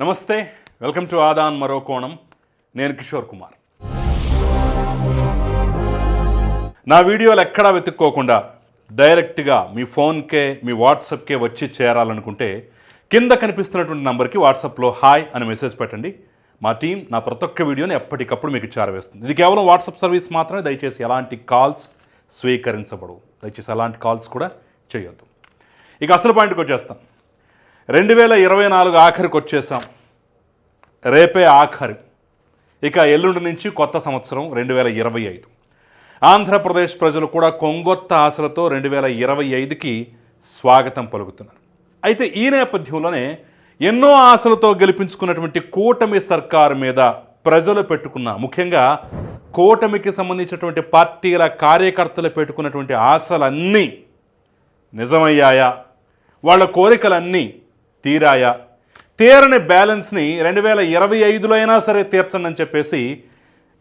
నమస్తే welcome to Aadan మరో కోణం. నేను కిషోర్ కుమార్. నా వీడియోలు ఎక్కడా వెతుక్కోకుండా డైరెక్ట్గా మీ ఫోన్కే మీ వాట్సాప్కే వచ్చి చేరాలనుకుంటే కింద కనిపిస్తున్నటువంటి నంబర్కి వాట్సాప్లో హాయ్ అని మెసేజ్ పెట్టండి. మా టీం నా ప్రతి ఒక్క వీడియోని ఎప్పటికప్పుడు మీకు చేరవేస్తుంది. ఇది కేవలం వాట్సాప్ సర్వీస్ మాత్రమే దయచేసి ఎలాంటి కాల్స్ స్వీకరించబడవు. దయచేసి అలాంటి కాల్స్ కూడా చేయొద్దు. ఇక అసలు పాయింట్కి వచ్చేస్తాం. రెండు వేల ఇరవై నాలుగు ఆఖరికి వచ్చేసాం. రేపే ఆఖరి. ఇక ఎల్లుండి నుంచి కొత్త సంవత్సరం రెండు వేల ఇరవై ఐదు. ఆంధ్రప్రదేశ్ ప్రజలు కూడా కొంగొత్త ఆశలతో రెండు వేల ఇరవై ఐదుకి స్వాగతం పలుకుతున్నారు. అయితే ఈ నేపథ్యంలోనే ఎన్నో ఆశలతో గెలిపించుకున్నటువంటి కూటమి సర్కారు మీద ప్రజలు పెట్టుకున్న ముఖ్యంగా కూటమికి సంబంధించినటువంటి పార్టీల కార్యకర్తలు పెట్టుకున్నటువంటి ఆశలన్నీ నిజమయ్యాయా? వాళ్ళ కోరికలన్నీ తీరాయా? తీరని బ్యాలెన్స్ని రెండు వేల ఇరవై ఐదులో అయినా సరే తీర్చండి అని చెప్పేసి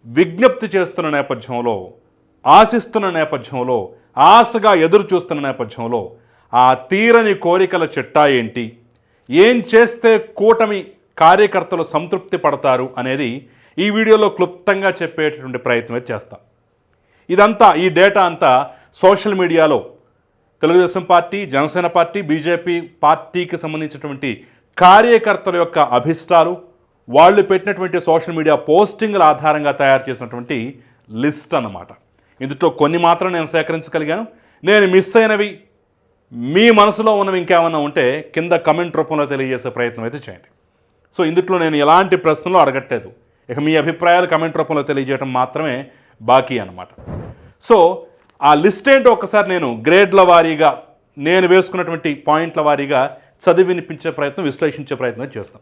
విజ్ఞప్తి చేస్తున్న నేపథ్యంలో ఆశిస్తున్న నేపథ్యంలో ఆశగా ఎదురు చూస్తున్న నేపథ్యంలో ఆ తీరని కోరికల చిట్టా ఏంటి? ఏం చేస్తే కూటమి కార్యకర్తలు సంతృప్తి పడతారు అనేది ఈ వీడియోలో క్లుప్తంగా చెప్పేటటువంటి ప్రయత్నం చేస్తాం. ఇదంతా ఈ డేటా అంతా సోషల్ మీడియాలో Telugu Desam party Janasena party BJP పార్టీకి సంబంధించినటువంటి కార్యకర్తల యొక్క అభిష్టాలు వాళ్ళు పెట్టినటువంటి సోషల్ మీడియా పోస్టింగ్ల ఆధారంగా తయారు చేసినటువంటి లిస్ట్ అన్నమాట. ఇందులో కొన్ని మాత్రం నేను సేకరించగలిగాను. నేను మిస్ అయినవి మీ మనసులో ఉన్నవి ఇంకేమన్నా ఉంటే కింద కమెంట్ రూపంలో తెలియజేసే ప్రయత్నం అయితే చేయండి. సో ఇందులో నేను ఎలాంటి ప్రశ్నలు అడగట్లేదు. ఇక మీ అభిప్రాయాలు కమెంట్ రూపంలో తెలియజేయడం మాత్రమే బాకీ అన్నమాట. సో ఆ లిస్ట్ ఏంటో ఒకసారి నేను గ్రేడ్ల వారీగా నేను వేసుకున్నటువంటి పాయింట్ల వారీగా చదివి వినిపించే ప్రయత్నం విశ్లేషించే ప్రయత్నం చేస్తాం.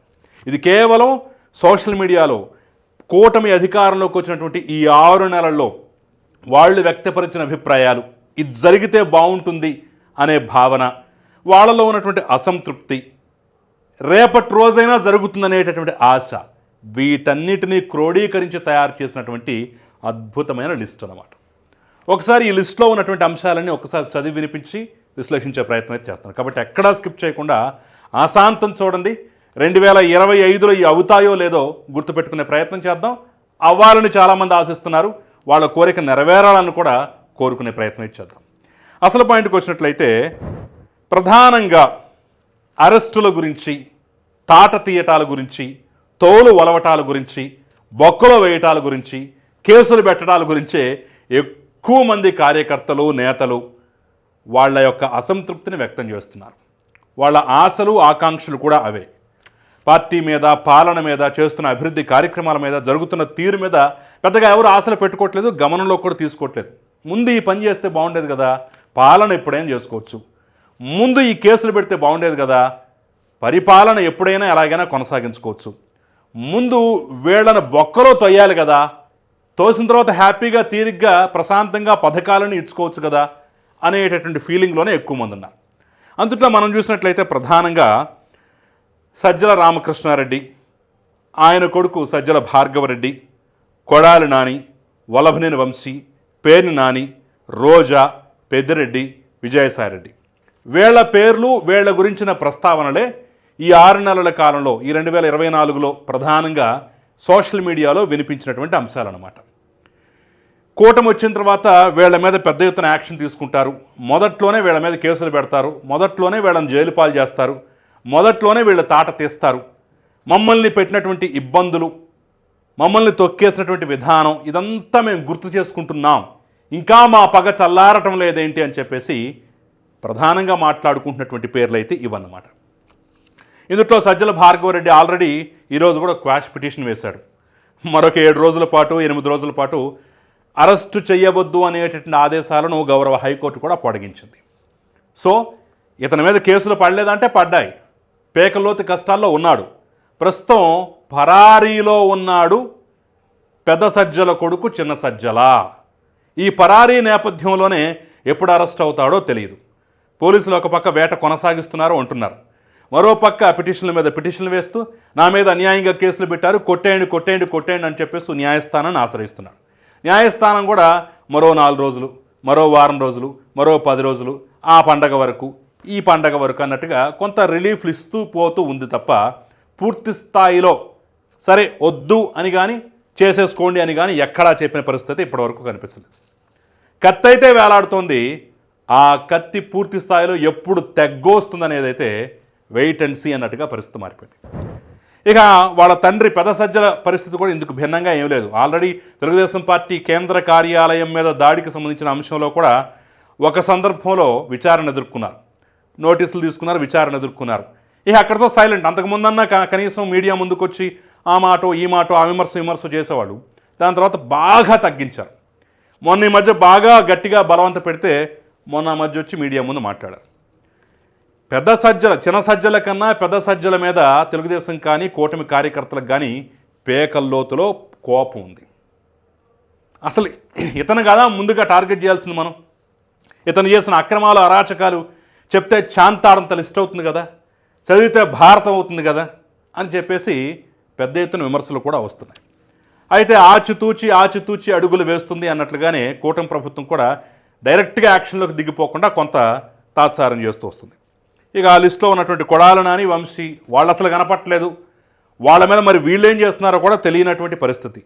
ఇది కేవలం సోషల్ మీడియాలో కూటమి అధికారంలోకి వచ్చినటువంటి ఈ ఆరు నెలల్లో వాళ్ళు వ్యక్తపరిచిన అభిప్రాయాలు ఇది జరిగితే బాగుంటుంది అనే భావన వాళ్ళలో ఉన్నటువంటి అసంతృప్తి రేపటి రోజైనా జరుగుతుందనేటటువంటి ఆశ వీటన్నిటినీ క్రోడీకరించి తయారు చేసినటువంటి అద్భుతమైన లిస్ట్ అన్నమాట. ఒకసారి ఈ లిస్ట్లో ఉన్నటువంటి అంశాలన్నీ ఒకసారి చదివి వినిపించి విశ్లేషించే ప్రయత్నం అయితే చేస్తాను. కాబట్టి ఎక్కడా స్కిప్ చేయకుండా అశాంతం చూడండి. రెండు వేల ఇరవై ఐదులో ఈ అవుతాయో లేదో గుర్తుపెట్టుకునే ప్రయత్నం చేద్దాం. అవ్వాలని చాలామంది ఆశిస్తున్నారు. వాళ్ళ కోరిక నెరవేరాలని కూడా కోరుకునే ప్రయత్నం చేద్దాం. అసలు పాయింట్కి వచ్చినట్లయితే ప్రధానంగా అరెస్టుల గురించి తాట తీయటాల గురించి తోలు వలవటాల గురించి బొక్కలో వేయటాల గురించి కేసులు పెట్టడాల గురించే ఎక్కువ మంది కార్యకర్తలు నేతలు వాళ్ళ యొక్క అసంతృప్తిని వ్యక్తం చేస్తున్నారు. వాళ్ళ ఆశలు ఆకాంక్షలు కూడా అవే. పార్టీ మీద పాలన మీద చేస్తున్న అభివృద్ధి కార్యక్రమాల మీద జరుగుతున్న తీరు మీద పెద్దగా ఎవరు ఆశలు పెట్టుకోవట్లేదు గమనంలో కూడా తీసుకోవట్లేదు. ముందు ఈ పని చేస్తే బాగుండేది కదా పాలన ఎప్పుడైనా చేసుకోవచ్చు. ముందు ఈ కేసులు పెడితే బాగుండేది కదా పరిపాలన ఎప్పుడైనా ఎలాగైనా కొనసాగించుకోవచ్చు. ముందు వీళ్ళని బొక్కలో తొయ్యాలి కదా తోసిన తర్వాత హ్యాపీగా తీరిగ్గా ప్రశాంతంగా పథకాలను ఇచ్చుకోవచ్చు కదా అనేటటువంటి ఫీలింగ్లోనే ఎక్కువ మంది ఉన్నారు. అందుట్లో మనం చూసినట్లయితే ప్రధానంగా సజ్జల రామకృష్ణారెడ్డి ఆయన కొడుకు సజ్జల భార్గవరెడ్డి కొడాలి నాని వలభనేని వంశీ పేర్ని నాని రోజా పెద్దిరెడ్డి విజయసాయిరెడ్డి. వీళ్ళ పేర్లు వీళ్ళ గురించిన ప్రస్తావనలే ఈ ఆరు నెలల కాలంలో ఈ రెండు వేల ఇరవై నాలుగులో ప్రధానంగా సోషల్ మీడియాలో వినిపించినటువంటి అంశాలన్నమాట. కూటమి వచ్చిన తర్వాత వీళ్ళ మీద పెద్ద ఎత్తున యాక్షన్ తీసుకుంటారు. మొదట్లోనే వీళ్ళ మీద కేసులు పెడతారు. మొదట్లోనే వీళ్ళని జైలు పాలు చేస్తారు. మొదట్లోనే వీళ్ళ తాట తీస్తారు. మమ్మల్ని పెట్టినటువంటి ఇబ్బందులు మమ్మల్ని తొక్కేసినటువంటి విధానం ఇదంతా మేము గుర్తు చేసుకుంటున్నాం. ఇంకా మా పగ చల్లారటం లేదేంటి అని చెప్పేసి ప్రధానంగా మాట్లాడుకుంటున్నటువంటి పేర్లు అయితే ఇవన్నమాట. ఇందులో సజ్జల భార్గవరెడ్డి ఆల్రెడీ ఈరోజు కూడా క్వాష్ పిటిషన్ వేశాడు. మరొక ఏడు రోజుల పాటు ఎనిమిది రోజుల పాటు అరెస్టు చేయవద్దు అనేటటువంటి ఆదేశాలను గౌరవ హైకోర్టు కూడా పొడిగించింది. సో ఇతని మీద కేసులు పడలేదంటే పడ్డాయి. పేకలోతి కష్టాల్లో ఉన్నాడు. ప్రస్తుతం పరారీలో ఉన్నాడు పెద్ద సజ్జల కొడుకు చిన్న సజ్జల. ఈ పరారీ నేపథ్యంలోనే ఎప్పుడు అరెస్ట్ అవుతాడో తెలియదు. పోలీసులు ఒక పక్క వేట కొనసాగిస్తున్నారు అంటున్నారు. మరో పక్క పిటిషన్ల మీద పిటిషన్లు వేస్తూ నా మీద అన్యాయంగా కేసులు పెట్టారు కొట్టేయండి కొట్టేయండి కొట్టేయండి అని చెప్పేసి న్యాయస్థానాన్ని ఆశ్రయిస్తున్నాడు న్యాయస్థానం కూడా మరో నాలుగు రోజులు మరో వారం రోజులు మరో పది రోజులు ఆ పండగ వరకు ఈ పండగ వరకు అన్నట్టుగా కొంత రిలీఫ్లు ఇస్తూ పోతూ ఉంది తప్ప పూర్తి స్థాయిలో సరే వద్దు అని కానీ చేసేసుకోండి అని కానీ ఎక్కడా చెప్పిన పరిస్థితి ఇప్పటివరకు కనిపించలేదు కత్తి అయితే వేలాడుతోంది ఆ కత్తి పూర్తి స్థాయిలో ఎప్పుడు తెగ్గోస్తుంది అనేదైతే వెయిట్ అండ్ సీ అన్నట్టుగా పరిస్థితి మారిపోయింది. ఇక వాళ్ళ తండ్రి పెద్ద సజ్జల పరిస్థితి కూడా ఇందుకు భిన్నంగా ఏం లేదు. ఆల్రెడీ తెలుగుదేశం పార్టీ కేంద్ర కార్యాలయం మీద దాడికి సంబంధించిన అంశంలో కూడా ఒక సందర్భంలో విచారణ ఎదుర్కొన్నారు. నోటీసులు తీసుకున్నారు విచారణ ఎదుర్కొన్నారు. ఇక అక్కడితో సైలెంట్. అంతకుముందన్నా కనీసం మీడియా ముందుకొచ్చి ఆ మాట ఈ మాట ఆ విమర్శ విమర్శ చేసేవాళ్ళు. దాని తర్వాత బాగా తగ్గించారు. మొన్న ఈ మధ్య బాగా గట్టిగా బలవంత పెడితే మొన్న మధ్య వచ్చి మీడియా ముందు మాట్లాడారు. పెద్ద సజ్జల చిన్న సజ్జల కన్నా పెద్ద సజ్జల మీద తెలుగుదేశం కానీ కూటమి కార్యకర్తలకు కానీ పేకల్లోతులో కోపం ఉంది. అసలు ఇతను కదా ముందుగా టార్గెట్ చేయాల్సింది మనం. ఇతను చేసిన అక్రమాలు అరాచకాలు చెప్తే చాంతాడంత లిస్ట్ అవుతుంది కదా చదివితే భారతం అవుతుంది కదా అని చెప్పేసి పెద్ద ఎత్తున విమర్శలు కూడా వస్తున్నాయి. అయితే ఆచితూచి ఆచితూచి అడుగులు వేస్తుంది అన్నట్లుగానే కూటమి ప్రభుత్వం కూడా డైరెక్ట్గా యాక్షన్లోకి దిగిపోకుండా కొంత తాత్సారం చేస్తూ వస్తుంది. ఇక ఆ లిస్టులో ఉన్నటువంటి కొడాల నాని వంశీ వాళ్ళు అసలు కనపట్లేదు వాళ్ళ మీద మరి వీళ్ళు ఏం చేస్తున్నారో కూడా తెలియనటువంటి పరిస్థితి.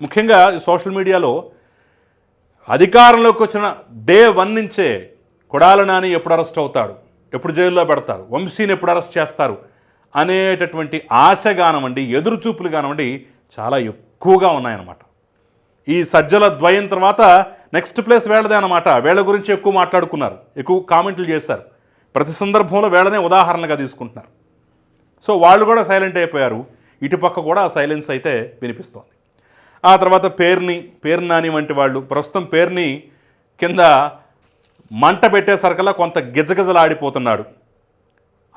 ముఖ్యంగా సోషల్ మీడియాలో అధికారంలోకి వచ్చిన డే వన్ నుంచే కొడాల నాని ఎప్పుడు అరెస్ట్ అవుతాడు ఎప్పుడు జైల్లో పెడతారు వంశీని ఎప్పుడు అరెస్ట్ చేస్తారు అనేటటువంటి ఆశ కానివ్వండి ఎదురుచూపులు కానివ్వండి చాలా ఎక్కువగా ఉన్నాయన్నమాట. ఈ సజ్జల ద్వయం తర్వాత నెక్స్ట్ ప్లేస్ వేళదే అనమాట వేళ గురించి ఎక్కువ మాట్లాడుకున్నారు ఎక్కువ కామెంట్లు చేశారు. ప్రతి సందర్భంలో వేళనే ఉదాహరణగా తీసుకుంటున్నారు. సో వాళ్ళు కూడా సైలెంట్ అయిపోయారు. ఇటుపక్క కూడా ఆ సైలెన్స్ అయితే వినిపిస్తోంది. ఆ తర్వాత పేర్ని పేరు నాని వంటి వాళ్ళు ప్రస్తుతం పేర్ని కింద మంట పెట్టేసరికల్లా కొంత గిజగిజలాడిపోతున్నాడు.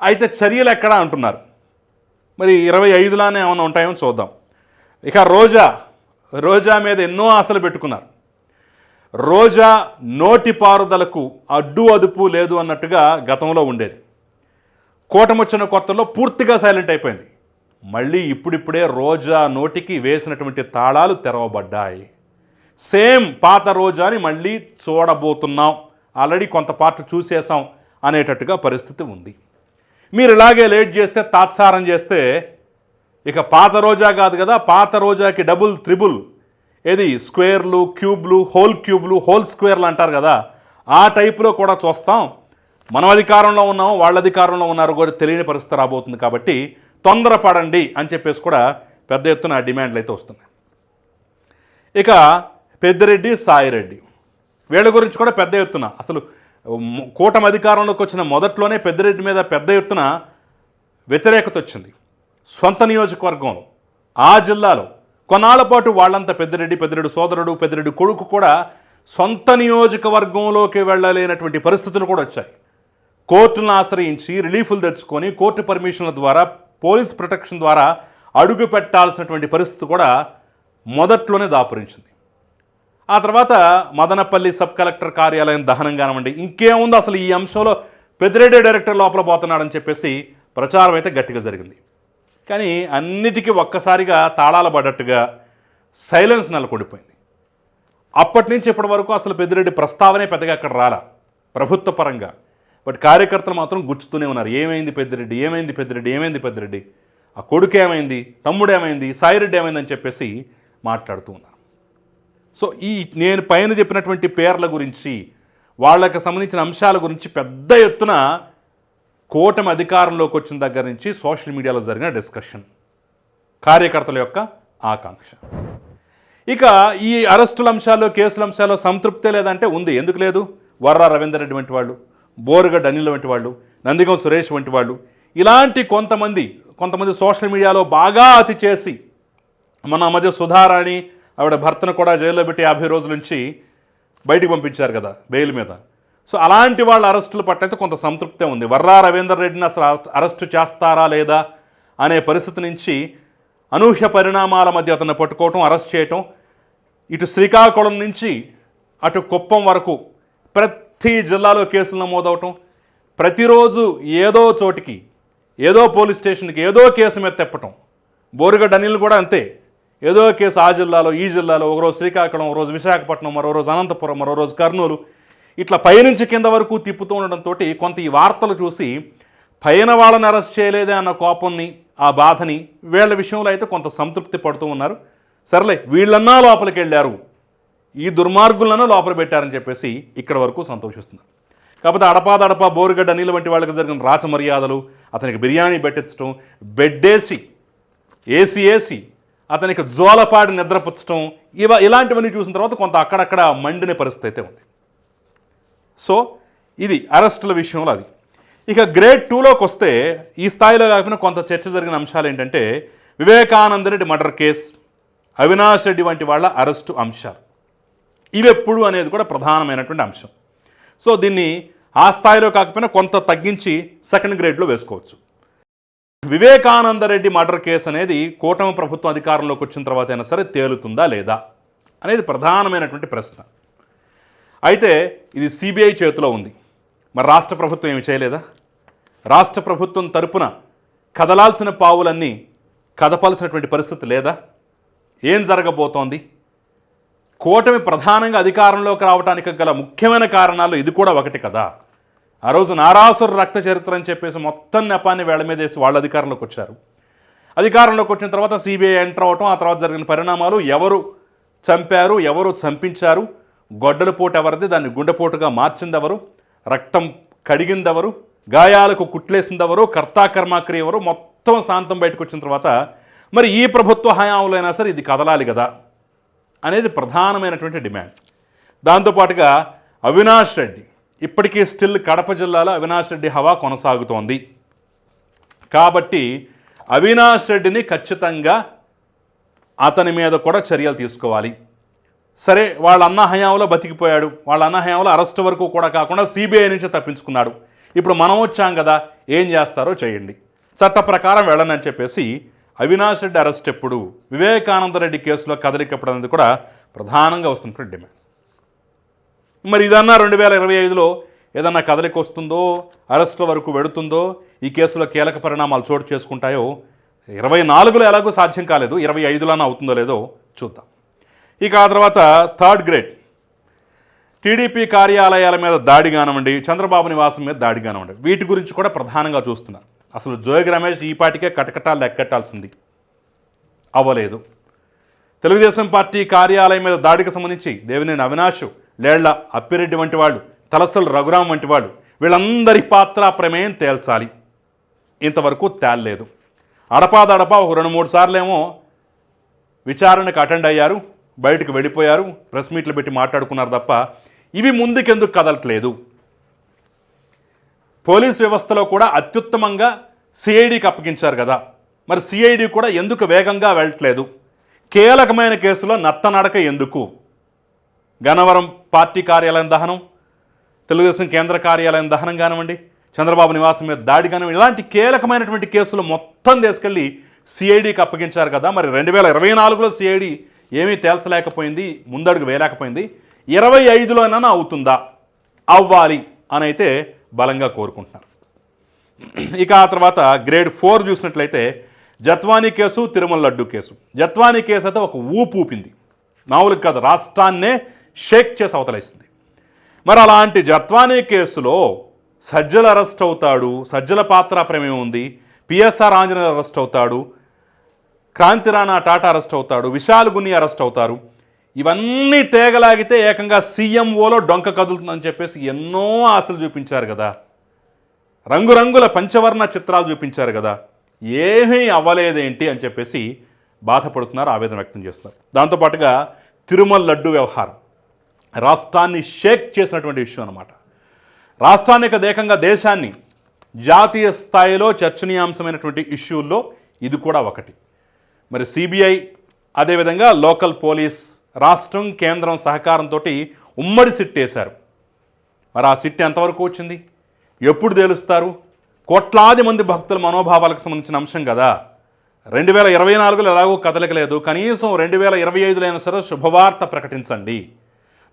అయితే చర్యలు ఎక్కడా అంటున్నారు. మరి ఇరవై ఐదులానే ఏమైనా ఉంటాయో చూద్దాం. ఇక రోజా రోజా మీద ఎన్నో ఆశలు పెట్టుకున్నారు. రోజా నోటి పారుదలకు అడ్డు అదుపు లేదు అన్నట్టుగా గతంలో ఉండేది. కూటమొచ్చిన కొత్తలో పూర్తిగా సైలెంట్ అయిపోయింది. మళ్ళీ ఇప్పుడిప్పుడే రోజా నోటికి వేసినటువంటి తాళాలు తెరవబడ్డాయి. సేమ్ పాత రోజాని మళ్ళీ చూడబోతున్నాం. ఆల్రెడీ కొంత పార్ట్ చూసేసాం అనేటట్టుగా పరిస్థితి ఉంది. మీరు ఇలాగే లేట్ చేస్తే తాత్సారం చేస్తే ఇక పాత రోజా కాదు కదా పాత రోజాకి డబుల్ త్రిబుల్ ఏది? స్క్వేర్లు క్యూబ్లు హోల్ క్యూబ్లు హోల్ స్క్వేర్లు అంటారు కదా. ఆ టైపులో కూడా చూస్తాం. మనం అధికారంలో ఉన్నాం వాళ్ళ అధికారంలో ఉన్నారు కూడా తెలియని పరిస్థితి రాబోతుంది కాబట్టి తొందరపడండి అని చెప్పేసి కూడా పెద్ద ఎత్తున డిమాండ్లు అయితే వస్తున్నాయి. ఇక పెద్దిరెడ్డి సాయిరెడ్డి. వీళ్ళ గురించి కూడా పెద్ద ఎత్తున అసలు కూటమి అధికారంలోకి వచ్చిన మొదట్లోనే పెద్దిరెడ్డి మీద పెద్ద ఎత్తున వ్యతిరేకత వచ్చింది. సొంత నియోజకవర్గంలో ఆ జిల్లాలో కొన్నాళ్ళ పాటు పెద్దరెడ్డి పెద్దిరెడ్డి పెద్దిరెడ్డి సోదరుడు పెద్దిరెడ్డి కొడుకు కూడా సొంత నియోజకవర్గంలోకి వెళ్ళలేనటువంటి పరిస్థితులు కూడా వచ్చాయి. కోర్టును ఆశ్రయించి రిలీఫ్లు తెచ్చుకొని కోర్టు పర్మిషన్ల ద్వారా పోలీస్ ప్రొటెక్షన్ ద్వారా అడుగు పెట్టాల్సినటువంటి పరిస్థితి కూడా మొదట్లోనే దాపురించింది. ఆ తర్వాత మదనపల్లి సబ్ కలెక్టర్ కార్యాలయం దహనం కానివ్వండి ఇంకేముంది అసలు ఈ అంశంలో పెద్దిరెడ్డి డైరెక్టర్ లోపల పోతున్నాడని చెప్పేసి ప్రచారం అయితే గట్టిగా జరిగింది. కానీ అన్నిటికీ ఒక్కసారిగా తాళాలు పడ్డట్టుగా సైలెన్స్ నెలకొండిపోయింది. అప్పటి నుంచి ఇప్పటి వరకు అసలు పెద్దిరెడ్డి ప్రస్తావనే పెద్దగా అక్కడ రాలా ప్రభుత్వ పరంగా. బట్ కార్యకర్తలు మాత్రం గుచ్చుతూనే ఉన్నారు. ఏమైంది పెద్దిరెడ్డి? ఏమైంది పెద్దిరెడ్డి? ఏమైంది పెద్దిరెడ్డి? ఆ కొడుకు ఏమైంది? తమ్ముడు ఏమైంది? సాయిరెడ్డి ఏమైందని చెప్పేసి మాట్లాడుతూ ఉన్నారు. సో ఈ నేను పైన చెప్పినటువంటి పేర్ల గురించి వాళ్ళకి సంబంధించిన అంశాల గురించి పెద్ద ఎత్తున కూటమి అధికారంలోకి వచ్చిన దగ్గర నుంచి సోషల్ మీడియాలో జరిగిన డిస్కషన్. కార్యకర్తల యొక్క ఆకాంక్ష. ఇక ఈ అరెస్టుల అంశాల్లో కేసుల అంశాల్లో సంతృప్తే లేదంటే ఉంది. ఎందుకు లేదు? వర్రా రవీందర్ రెడ్డి వంటి వాళ్ళు బోరుగడ్డ అనిల్ వంటి వాళ్ళు నందిగం సురేష్ వంటి వాళ్ళు ఇలాంటి కొంతమంది కొంతమంది సోషల్ మీడియాలో బాగా అతి చేసి మన మధ్య సుధారాణి ఆవిడ భర్తను కూడా జైల్లో పెట్టి యాభై రోజుల నుంచి బయటికి పంపించారు కదా బెయిల్ మీద. సో అలాంటి వాళ్ళ అరెస్టులు పట్టయితే కొంత సంతృప్తే ఉంది. వర్రా రవీందర్ రెడ్డిని అసలు అరెస్టు చేస్తారా లేదా అనే పరిస్థితి నుంచి అనూహ్య పరిణామాల మధ్య అతన్ని పట్టుకోవటం అరెస్ట్ చేయటం ఇటు శ్రీకాకుళం నుంచి అటు కుప్పం వరకు ప్రతి జిల్లాలో కేసులు నమోదవటం ప్రతిరోజు ఏదో చోటికి ఏదో పోలీస్ స్టేషన్కి ఏదో కేసు మీద తెప్పటం బోరుగడ్డ అనిల్ కూడా అంతే. ఏదో కేసు ఆ జిల్లాలో ఈ జిల్లాలో ఒకరోజు శ్రీకాకుళం ఒకరోజు విశాఖపట్నం మరో రోజు అనంతపురం మరో రోజు కర్నూలు ఇట్లా పైనుంచి కింద వరకు తిప్పుతూ ఉండడంతో కొంత ఈ వార్తలు చూసి పైన వాళ్ళని అరెస్ట్ చేయలేదే అన్న కోపాన్ని ఆ బాధని వీళ్ళ విషయంలో అయితే కొంత సంతృప్తి పడుతూ ఉన్నారు. సర్లే వీళ్ళన్నా లోపలికి వెళ్ళారు ఈ దుర్మార్గులను లోపల పెట్టారని చెప్పేసి ఇక్కడ వరకు సంతోషిస్తున్నారు. కాకపోతే అడపాదడపా బోరుగడ్డ నీళ్ళు వంటి వాళ్ళకి జరిగిన రాచ మర్యాదలు అతనికి బిర్యానీ పెట్టించడం బెడ్డేసి ఏసీ ఏసి అతనికి జోలపాడి నిద్రపుచ్చడం ఇవ ఇలాంటివన్నీ చూసిన తర్వాత కొంత అక్కడక్కడ మండిన పరిస్థితి అయితే ఉంది. సో ఇది అరెస్టుల విషయంలో అది. ఇక గ్రేడ్ టూలోకి వస్తే ఈ స్థాయిలో కాకుండా కొంత చర్చ జరిగిన అంశాలు ఏంటంటే వివేకానంద రెడ్డి మర్డర్ కేస్ అవినాష్ రెడ్డి వంటి వాళ్ళ అరెస్టు అంశాలు. ఇవెప్పుడు అనేది కూడా ప్రధానమైనటువంటి అంశం. సో దీన్ని ఆ స్థాయిలో కాకపోయినా కొంత తగ్గించి సెకండ్ గ్రేడ్లో వేసుకోవచ్చు. వివేకానంద రెడ్డి మర్డర్ కేసు అనేది కూటమి ప్రభుత్వం అధికారంలోకి వచ్చిన తర్వాత అయినా సరే తేలుతుందా లేదా అనేది ప్రధానమైనటువంటి ప్రశ్న. అయితే ఇది సిబిఐ చేతిలో ఉంది. మరి రాష్ట్ర ప్రభుత్వం ఏమి చేయలేదా? రాష్ట్ర ప్రభుత్వం తరపున కదలాల్సిన పావులన్నీ కదపాల్సినటువంటి పరిస్థితి లేదా? ఏం జరగబోతోంది? కూటమి ప్రధానంగా అధికారంలోకి రావడానికి గల ముఖ్యమైన కారణాలు ఇది కూడా ఒకటి కదా. ఆ రోజు నారాసుర రక్త చరిత్ర అని చెప్పేసి మొత్తం నెపాన్ని వేళ మీద వేసి వాళ్ళ అధికారంలోకి వచ్చారు. అధికారంలోకి వచ్చిన తర్వాత సిబిఐ ఎంటర్ అవటం ఆ తర్వాత జరిగిన పరిణామాలు ఎవరు చంపారు ఎవరు చంపించారు గొడ్డల పోటు ఎవరిది? దాన్ని గుండెపోటుగా మార్చిందెవరు? రక్తం కడిగిందెవరు? గాయాలకు కుట్లేసింది ఎవరు ఎవరు? మొత్తం శాంతం బయటకు వచ్చిన తర్వాత మరి ఈ ప్రభుత్వ హయాంలోనైనా సరే ఇది కదలాలి కదా అనేది ప్రధానమైనటువంటి డిమాండ్. దాంతోపాటుగా అవినాష్ రెడ్డి ఇప్పటికీ స్టిల్ కడప జిల్లాలో అవినాష్ రెడ్డి హవా కొనసాగుతోంది. కాబట్టి అవినాష్ రెడ్డిని ఖచ్చితంగా అతని మీద కూడా చర్యలు తీసుకోవాలి. సరే వాళ్ళ అన్న హయాంలో బతికిపోయాడు. వాళ్ళ అన్న హయాంలో అరెస్ట్ వరకు కూడా కాకుండా సిబిఐ నుంచి తప్పించుకున్నాడు. ఇప్పుడు మనం వచ్చాం కదా ఏం చేస్తారో చేయండి. చట్ట ప్రకారం వెళ్ళనని చెప్పేసి అవినాష్ రెడ్డి అరెస్ట్ ఎప్పుడు? వివేకానంద రెడ్డి కేసులో కదలికప్పుడు అనేది కూడా ప్రధానంగా వస్తున్నటువంటి డిమాండ్. మరి ఇదన్నా రెండు వేల ఇరవై ఐదులో ఏదన్నా కదలిక వస్తుందో అరెస్ట్ల వరకు వెడుతుందో ఈ కేసులో కీలక పరిణామాలు చోటు చేసుకుంటాయో ఇరవై నాలుగులో ఎలాగో సాధ్యం కాలేదు ఇరవై ఐదులోనే అవుతుందో లేదో చూద్దాం. ఇక ఆ తర్వాత థర్డ్ గ్రేడ్. టీడీపీ కార్యాలయాల మీద దాడి కానివ్వండి చంద్రబాబు నివాసం మీద దాడి కానివ్వండి వీటి గురించి కూడా ప్రధానంగా చూస్తున్నారు. అసలు జోగి రమేష్ ఈ పాటికే కటకటాలు లెక్కట్టాల్సింది. అవ్వలేదు. తెలుగుదేశం పార్టీ కార్యాలయం మీద దాడికి సంబంధించి దేవినేని అవినాష్ లేళ్ళ అప్పిరెడ్డి వంటి వాళ్ళు తలసలు రఘురాం వంటి వాళ్ళు వీళ్ళందరి పాత్ర ప్రమేయం తేల్చాలి. ఇంతవరకు తేల్లేదు. అడపాదడపా ఒక రెండు మూడు సార్లేమో విచారణకు అటెండ్ అయ్యారు. బయటకు వెళ్ళిపోయారు. ప్రెస్ మీట్లు పెట్టి మాట్లాడుకున్నారు తప్ప ఇవి ముందుకెందుకు కదలట్లేదు. పోలీస్ వ్యవస్థలో కూడా అత్యుత్తమంగా సిఐడికి అప్పగించారు కదా. మరి సిఐడి కూడా ఎందుకు వేగంగా వెళ్ళట్లేదు? కీలకమైన కేసులో నత్తనడక ఎందుకు? గనవరం పార్టీ కార్యాలయం దహనం తెలుగుదేశం కేంద్ర కార్యాలయం దహనం కానివ్వండి చంద్రబాబు నివాసం మీద దాడి కానివ్వండి ఇలాంటి కీలకమైనటువంటి కేసులు మొత్తం తీసుకెళ్ళి సిఐడికి అప్పగించారు కదా. మరి రెండు వేల ఇరవై నాలుగులో సిఐడి ఏమీ తేల్చలేకపోయింది ముందడుగు వేయలేకపోయింది. ఇరవై ఐదులోనైనా అవుతుందా? అవ్వాలి అని అయితే బలంగా కోరుకుంటున్నారు. ఇక ఆ తర్వాత గ్రేడ్ ఫోర్ చూసినట్లయితే Jatwani case Tirumala laddu case. Jatwani case అయితే ఒక ఊపు ఊపింది. మామూలుగా కాదు రాష్ట్రాన్నే షేక్ చేసి అవతలేసింది. మరి అలాంటి జత్వానీ కేసులో సజ్జల అరెస్ట్ అవుతాడు సజ్జల పాత్ర ప్రమేయం ఉంది పిఎస్ఆర్ ఆంజనేయులు అరెస్ట్ అవుతాడు క్రాంతిరాణా టాటా అరెస్ట్ అవుతాడు విశాల్ గుని అరెస్ట్ అవుతారు. ఇవన్నీ తేగలాగితే ఏకంగా సీఎంఓలో డొంక కదులుతుందని చెప్పేసి ఎన్నో ఆశలు చూపించారు కదా. రంగురంగుల పంచవర్ణ చిత్రాలు చూపించారు కదా. ఏమీ అవ్వలేదేంటి అని చెప్పేసి బాధపడుతున్నారు ఆవేదన వ్యక్తం చేస్తున్నారు. దాంతోపాటుగా తిరుమల లడ్డు వ్యవహారం. రాష్ట్రాన్ని షేక్ చేసినటువంటి ఇష్యూ అనమాట రాష్ట్రానికి ఏకంగా దేశాన్ని జాతీయ స్థాయిలో చర్చనీయాంశమైనటువంటి ఇష్యూల్లో ఇది కూడా ఒకటి. మరి సిబిఐ అదేవిధంగా లోకల్ పోలీస్ రాష్ట్రం కేంద్రం సహకారంతో ఉమ్మడి సిట్ వేశారు. మరి ఆ సిట్ ఎంతవరకు వచ్చింది? ఎప్పుడు తేలుస్తారు? కోట్లాది మంది భక్తుల మనోభావాలకు సంబంధించిన అంశం కదా. రెండు వేల ఇరవై నాలుగులో ఎలాగో కదలకలేదు. కనీసం రెండు వేల ఇరవై ఐదులో సరే శుభవార్త ప్రకటించండి.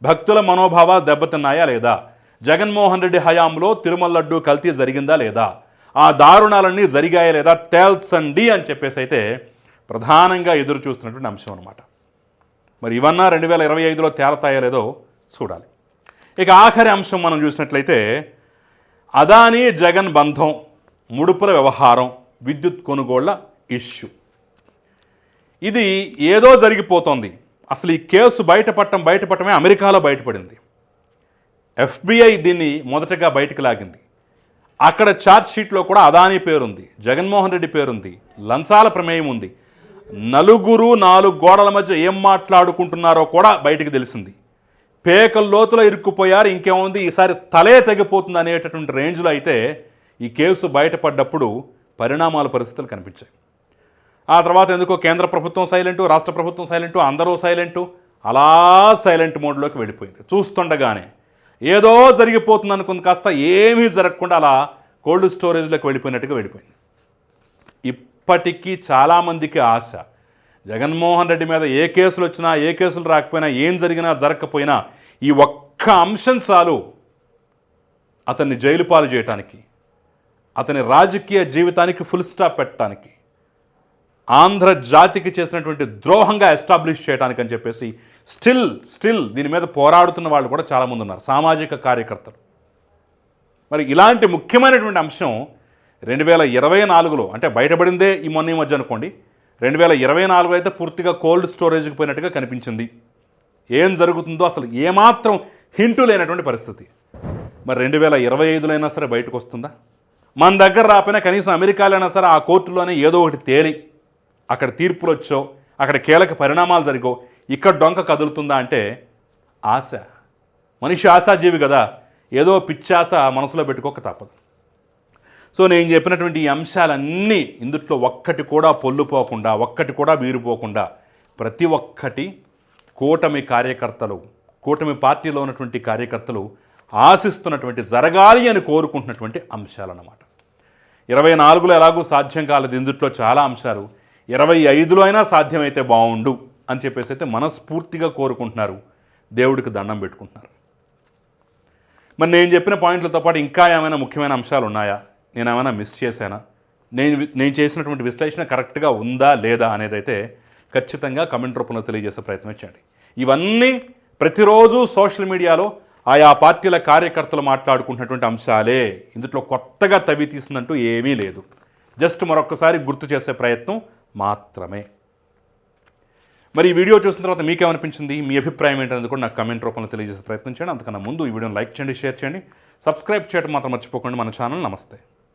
భక్తుల మనోభావాలు దెబ్బతిన్నాయా లేదా? జగన్మోహన్ రెడ్డి హయాంలో తిరుమల లడ్డు కల్తీ జరిగిందా లేదా? ఆ దారుణాలన్నీ జరిగాయా లేదా? తేల్చండి అని చెప్పేసి అయితే ప్రధానంగా ఎదురు చూస్తున్నటువంటి అంశం అనమాట మరి ఇవన్నా రెండు వేల ఇరవై ఐదులో తేలతాయో లేదో చూడాలి. ఇక ఆఖరి అంశం మనం చూసినట్లయితే అదానీ జగన్ బంధం ముడుపుల వ్యవహారం విద్యుత్ కొనుగోళ్ళ ఇష్యూ. ఇది ఏదో జరిగిపోతోంది. అసలు ఈ కేసు బయటపడటం బయటపడటమే అమెరికాలో బయటపడింది. ఎఫ్బిఐ దీన్ని మొదటగా బయటకు లాగింది. అక్కడ ఛార్జ్ షీట్లో కూడా అదానీ పేరుంది జగన్మోహన్ రెడ్డి పేరుంది లంచాల ప్రమేయం ఉంది. నలుగురు నాలుగు గోడల మధ్య ఏం మాట్లాడుకుంటున్నారో కూడా బయటికి తెలిసింది. పేకల లోతులో ఇరుక్కుపోయారు ఇంకేముంది? ఈసారి తలే తెగిపోతుంది అనేటటువంటి రేంజ్లో అయితే ఈ కేసు బయటపడ్డప్పుడు పరిణామాల పరిస్థితులు కనిపించాయి. ఆ తర్వాత ఎందుకో కేంద్ర ప్రభుత్వం సైలెంటు రాష్ట్ర ప్రభుత్వం సైలెంటు అందరూ సైలెంటు అలా సైలెంట్ మోడ్లోకి వెళ్ళిపోయింది. చూస్తుండగానే ఏదో జరిగిపోతుంది అనుకుంది కాస్త ఏమీ జరగకుండా అలా కోల్డ్ స్టోరేజ్లోకి వెళ్ళిపోయినట్టుగా వెళ్ళిపోయింది. ఇప్పటికీ చాలామందికి ఆశ. జగన్మోహన్ రెడ్డి మీద ఏ కేసులు వచ్చినా ఏ కేసులు రాకపోయినా ఏం జరిగినా జరగకపోయినా ఈ ఒక్క అంశం చాలు అతన్ని జైలు పాలు చేయటానికి అతని రాజకీయ జీవితానికి ఫుల్ స్టాప్ పెట్టడానికి ఆంధ్ర జాతికి చేసినటువంటి ద్రోహంగా ఎస్టాబ్లిష్ చేయడానికి అని చెప్పేసి స్టిల్ స్టిల్ దీని మీద పోరాడుతున్న వాళ్ళు కూడా చాలామంది ఉన్నారు సామాజిక కార్యకర్తలు. మరి ఇలాంటి ముఖ్యమైనటువంటి అంశం రెండు వేల ఇరవై నాలుగులో అంటే బయటపడిందే ఈ మొన్న ఈ మధ్య అనుకోండి రెండు వేల ఇరవై నాలుగు అయితే పూర్తిగా కోల్డ్ స్టోరేజ్కి పోయినట్టుగా కనిపించింది. ఏం జరుగుతుందో అసలు ఏమాత్రం హింటు లేనటువంటి పరిస్థితి. మరి రెండు వేల ఇరవై ఐదులో అయినా సరే బయటకు వస్తుందా మన దగ్గర రాకపోయినా కనీసం అమెరికాలో అయినా సరే ఆ కోర్టులోనే ఏదో ఒకటి తేలి అక్కడ తీర్పులు వచ్చో అక్కడ కీలక పరిణామాలు జరిగో ఇక్కడ డొంక కదులుతుందా అంటే ఆశ. మనిషి ఆశాజీవి కదా ఏదో పిచ్చాస మనసులో పెట్టుకోక తప్పదు. సో నేను చెప్పినటువంటి ఈ అంశాలన్నీ ఇందుట్లో ఒక్కటి కూడా పొల్లుపోకుండా ఒక్కటి కూడా వీరిపోకుండా ప్రతి ఒక్కటి కూటమి కార్యకర్తలు కూటమి పార్టీలో ఉన్నటువంటి కార్యకర్తలు ఆశిస్తున్నటువంటి జరగాలి అని కోరుకుంటున్నటువంటి అంశాలన్నమాట. ఇరవై నాలుగులో ఎలాగూ సాధ్యం కాలేదు ఇందుట్లో చాలా అంశాలు. ఇరవై ఐదులో అయినా సాధ్యమైతే బాగుండు అని చెప్పేసి అయితే మనస్ఫూర్తిగా కోరుకుంటున్నారు. దేవుడికి దండం పెట్టుకుంటున్నారు. మరి నేను చెప్పిన పాయింట్లతో పాటు ఇంకా ఏమైనా ముఖ్యమైన అంశాలు ఉన్నాయా? నేను ఏమైనా మిస్ చేశానా? నేను నేను చేసినటువంటి విశ్లేషణ కరెక్ట్గా ఉందా లేదా అనేది అయితే ఖచ్చితంగా కమెంట్ రూపంలో తెలియజేసే ప్రయత్నం చేయండి. ఇవన్నీ ప్రతిరోజు సోషల్ మీడియాలో ఆయా పార్టీల కార్యకర్తలు మాట్లాడుకుంటున్నటువంటి అంశాలే. ఇందులో కొత్తగా తవ్వి తీసిందంటూ ఏమీ లేదు. జస్ట్ మరొకసారి గుర్తు చేసే ప్రయత్నం మాత్రమే. మరి ఈ వీడియో చూసిన తర్వాత మీకేమనిపించింది? మీ అభిప్రాయం ఏంటనేది కూడా నాకు కమెంట్ రూపంలో తెలియజేసే ప్రయత్నం చేయండి. అంతకన్నా ముందు ఈ వీడియోని లైక్ చేయండి షేర్ చేయండి. సబ్స్క్రైబ్ చేయడం మాత్రం మర్చిపోకండి. మన ఛానల్ నమస్తే.